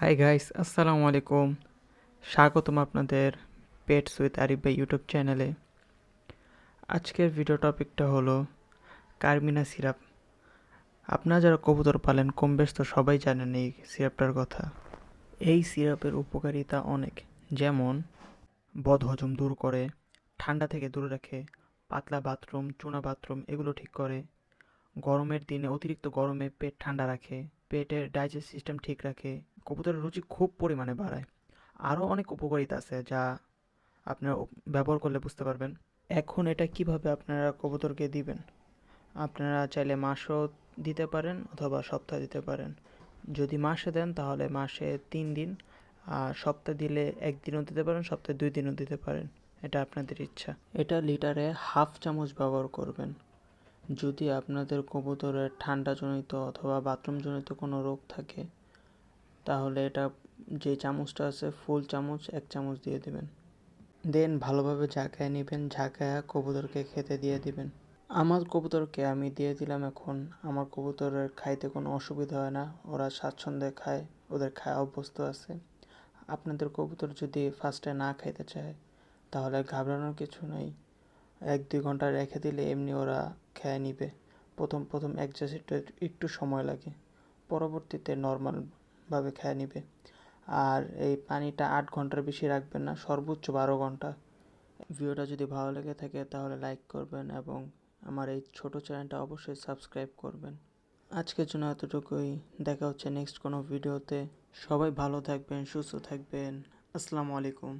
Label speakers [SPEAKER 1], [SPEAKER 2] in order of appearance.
[SPEAKER 1] Hi guys আসসালামু আলাইকুম স্বাগতম আপনাদের পেটস উইথ আরিফ ইউটিউব চ্যানেলে আজকের ভিডিও টপিকটা হলো কার্মিনা সিরাপ আপনারা যারা কবুতর পালেন, কম তো সবাই জানেন এই সিরাপটার কথা। এই সিরাপের উপকারিতা অনেক। যেমন বদহজম দূর করে, ঠান্ডা থেকে দূরে রাখে, পাতলা বাথরুম চুনা বাথরুম এগুলো ঠিক করে। গরমের দিনে অতিরিক্ত গরমে পেট ঠান্ডা রাখে, পেটের ডাইজেস্ট সিস্টেম ঠিক রাখে। কবুতরের রুচি খুব পরিমাণে বাড়ায়। আরও অনেক উপকারিতা আছে যা আপনারা ব্যবহার করলে বুঝতে পারবেন। এখন এটা কীভাবে আপনারা কবুতরকে দিবেন? আপনারা চাইলে মাসও দিতে পারেন অথবা সপ্তাহে দিতে পারেন। যদি মাসে দেন তাহলে মাসে তিন দিন, আর সপ্তাহে দিলে একদিনও দিতে পারেন, সপ্তাহে দুই দিনও দিতে পারেন। এটা আপনাদের ইচ্ছা। এটা লিটারে হাফ চামচ ব্যবহার করবেন। যদি আপনাদের কবুতরের ঠান্ডাজনিত অথবা বাথরুমজনিত কোনো রোগ থাকে তাহলে এটা যে চামচটা আছে, ফুল চামচ, এক চামচ দিয়ে দিবেন। দেন ভালোভাবে ঝাঁকায় নেবেন, ঝাঁকায়া কবুতরকে খেতে দিয়ে দিবেন। আমার কবুতরকে আমি দিয়ে দিলাম এখন। আমার কবুতরের খাইতে কোনো অসুবিধা হয় না, ওরা স্বাচ্ছন্দ্যে খায়, ওদের খায় অভ্যস্ত আছে। আপনাদের কবুতর যদি ফার্স্টে না খাইতে চায়, তাহলে ঘাবড়ানোর কিছু নেই। এক দুই ঘণ্টা রেখে দিলে এমনি ওরা খেয়ে নিবে। প্রথম প্রথম অ্যাডজাস্ট একটু সময় লাগে। পরবর্তীতে নর্মালভাবে খেয়ে নিবে। আর এই পানিটা আট ঘণ্টার বেশি রাখবেন না, সর্বোচ্চ বারো ঘণ্টা। ভিডিওটা যদি ভালো লেগে থাকে তাহলে লাইক করবেন এবং আমার এই ছোট চ্যানেলটা অবশ্যই সাবস্ক্রাইব করবেন। আজকের জন্য এতটুকুই। দেখা হচ্ছে নেক্সট কোনো ভিডিওতে। সবাই ভালো থাকবেন, সুস্থ থাকবেন। আসসালামু আলাইকুম।